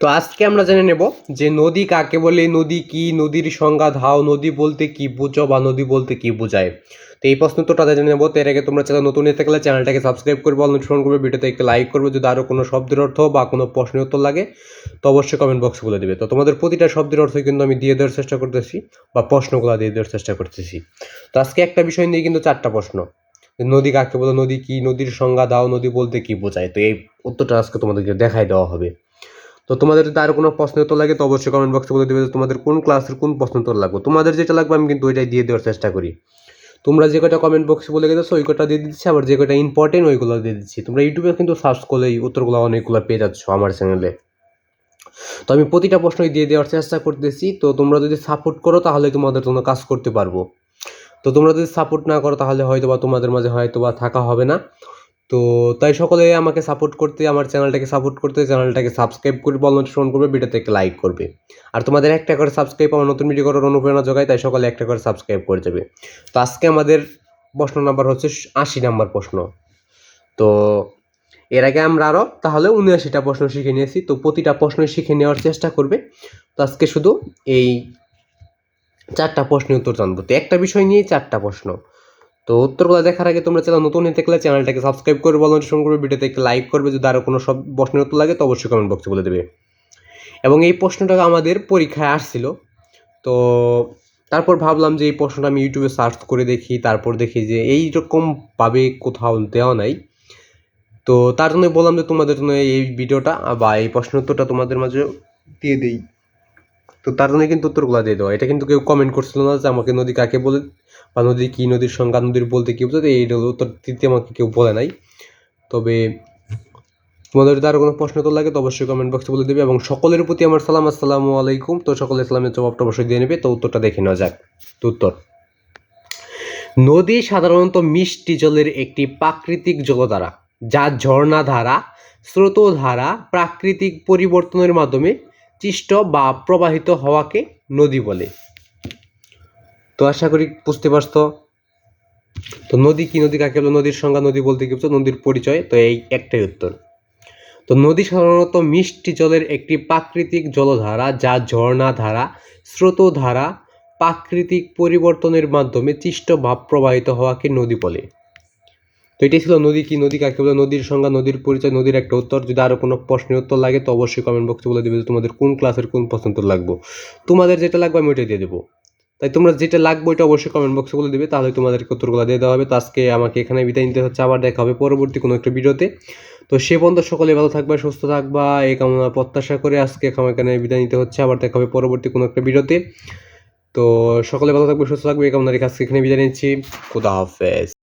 তো আজকে আমরা জেনে নেব যে নদী কাকে বলে, নদী কি, নদীর সংজ্ঞা ধাও, নদী বলতে কি বুঝো বা নদী বলতে কি বোঝায়? তো এই প্রশ্ন উত্তরটা জেনে নেব। তো এর আগে তোমরা চ্যানেল নতুন হয়ে থাকলে চ্যানেলটাকে সাবস্ক্রাইব করবে অনুসরণ করবে, ভিডিওতে একটা লাইক করবে যদি আরও কোনো শব্দের অর্থ বা কোনো প্রশ্নের উত্তর লাগে, তো অবশ্যই কমেন্ট বক্সে বলে দেবে। তো তোমাদের প্রতিটা শব্দের অর্থ কিন্তু আমি দিয়ে দেওয়ার চেষ্টা করতেছি বা প্রশ্নগুলো দিয়ে দেওয়ার চেষ্টা করতেছি। তো আজকে একটা বিষয় নিয়ে কিন্তু চারটা প্রশ্ন। নদী কাকে বলো, নদী কি, নদীর সংজ্ঞা দাও নদী বলতে কি বোঝায়? তো এই উত্তরটা আজকে তোমাদেরকে দেখাই দেওয়া হবে। তো তোমাদের যদি আরও কোনো প্রশ্ন উত্তর লাগে, তো অবশ্যই কমেন্ট বক্সে বলে দেবে তোমাদের কোন ক্লাসের কোন প্রশ্ন উত্তর লাগবে। তোমাদের যেটা লাগবে, আমি কিন্তু ওইটাই দিয়ে দেওয়ার চেষ্টা করি। তোমরা যে কটা কমেন্ট বক্সে বলে গেছো, ওই কটা দিয়ে দিচ্ছি, আবার যে কটা ইম্পর্টেন্ট ওইগুলো দিয়ে দিচ্ছি। তোমরা ইউটিউবে কিন্তু সার্চ করলে এই উত্তরগুলো অনেকগুলো পেয়ে যাচ্ছ আমার চ্যানেলে তো আমি প্রতিটা প্রশ্নই দিয়ে দেওয়ার চেষ্টা করতেছি। তো তোমরা যদি সাপোর্ট করো, তাহলে তোমাদের জন্য কাজ করতে পারব। তো তোমরা যদি সাপোর্ট না করো, তাহলে হয়তো বা তোমাদের মাঝে হয়তো বা থাকা হবে না। তো তাই সকলে আমাকে সাপোর্ট করতে, আমার চ্যানেলটাকে সাপোর্ট করতে চ্যানেলটাকে সাবস্ক্রাইব করবে বল নোটিফিকেশন করবে ভিডিওতে একটা লাইক করবে। আর তোমাদের একটা করে সাবস্ক্রাইব আমার নতুন ভিডিও করার অনুপ্রেরণা যোগায়, তাই সকলে একটা করে সাবস্ক্রাইব করে যাবে। তো আজকে আমাদের প্রশ্ন নাম্বার হচ্ছে আশি নাম্বার প্রশ্ন। তো এর আগে আমরা আরও তাহলে উনআশিটা প্রশ্ন শিখে নিয়েছি। তো প্রতিটা প্রশ্ন শিখে নেওয়ার চেষ্টা করবে। তো আজকে শুধু এই চারটা প্রশ্নের উত্তর জানব। তো একটা বিষয় নিয়ে চারটা প্রশ্ন। তো উত্তরগুলো দেখার আগে তোমরা চ্যানেল নতুন থাকলে চ্যানেলটাকে সাবস্ক্রাইব করে বলো নোটিফিকেশন করবে, ভিডিওতে একটা লাইক করবে, যদি আরও কোনো সব প্রশ্নের উত্তর লাগে তো অবশ্যই কমেন্ট বক্সে বলে দেবে। এবং এই প্রশ্নটা আমাদের পরীক্ষায় আসছিল। তো তারপর ভাবলাম যে এই প্রশ্নটা আমি ইউটিউবে সার্চ করে দেখি, তারপর দেখি যে এই এইরকমভাবে কোথাও দেওয়া নাই। তো তার জন্য বললাম যে তোমাদের জন্য এই ভিডিওটা বা এই প্রশ্ন উত্তরটা তোমাদের মাঝে দিয়ে দিই। তো তার জন্য কিন্তু উত্তরগুলো দিয়ে দেওয়া। এটা কিন্তু কেউ কমেন্ট করছিল না যে আমাকে নদী কাকে বলে, বা নদী কী, নদীর সংজ্ঞা, নদীর বলতে কী বোঝাতে, এই উত্তর দিতে আমাকে কেউ বলে নাই। তবে তোমাদের যদি আরও কোনো প্রশ্ন তো লাগে, তো অবশ্যই কমেন্ট বক্সে বলে দেবে, এবং সকলের প্রতি আমার সালাম, আসসালামু আলাইকুম। তো সকলে ইসলামের জবাবটা অবশ্যই দিয়ে নেবে, তো উত্তরটা দেখে নেওয়া যাক। তো উত্তর। নদী সাধারণত মিষ্টি জলের একটি প্রাকৃতিক জলধারা, যা ঝর্ণাধারা, স্রোতধারা, প্রাকৃতিক পরিবর্তনের মাধ্যমে সৃষ্ট বা প্রবাহিত হওয়াকে নদী বলে। তো আশা করি বুঝতে পারছ। তো নদী কি, নদী কাকে বলে? নদীর সংজ্ঞা নদী বলতে কি বুঝছ? নদীর পরিচয়। তো এই একটাই উত্তর। তো নদী সাধারণত মিষ্টি জলের একটি প্রাকৃতিক জলধারা যা ঝর্ণাধারা স্রোতধারা প্রাকৃতিক পরিবর্তনের মাধ্যমে সৃষ্ট ভাব প্রবাহিত হওয়াকে নদী বলে। তো এটাই ছিল নদী কি নদী কাকে বলে? নদীর সংজ্ঞা, নদীর পরিচয়, নদীর একটা উত্তর। যদি আরও কোনো প্রশ্নের উত্তর লাগে তো অবশ্যই কমেন্ট বক্সে বলে দেবে যে তোমাদের কোন ক্লাসের কোন উত্তর লাগবে। তোমাদের যেটা লাগবে আমি ওইটাই দিয়ে দেবো। তাই তোমরা যেটা লাগবে ওইটা অবশ্যই কমেন্ট বক্সে বলে দেবে, তাহলে তোমাদেরকে উত্তরগুলো দিয়ে দেওয়া হবে। তো আজকে আমাকে এখানে বিদায় নিতে হচ্ছে, আবার দেখা হবে পরবর্তী কোনো একটা ভিডিওতে। তো সে পর্যন্ত সকলে ভালো থাকবা, সুস্থ থাকবা, এই কামনা প্রত্যাশা করে আজকে আমার এখানে বিদায় নিতে হচ্ছে, আবার দেখা হবে পরবর্তী কোনো একটা ভিডিওতে। তো সকলে ভালো থাকবে, সুস্থ থাকবে, এই কামনা রেখে আজকে এখানে বিদায় নিচ্ছি। খুদা হাফেজ।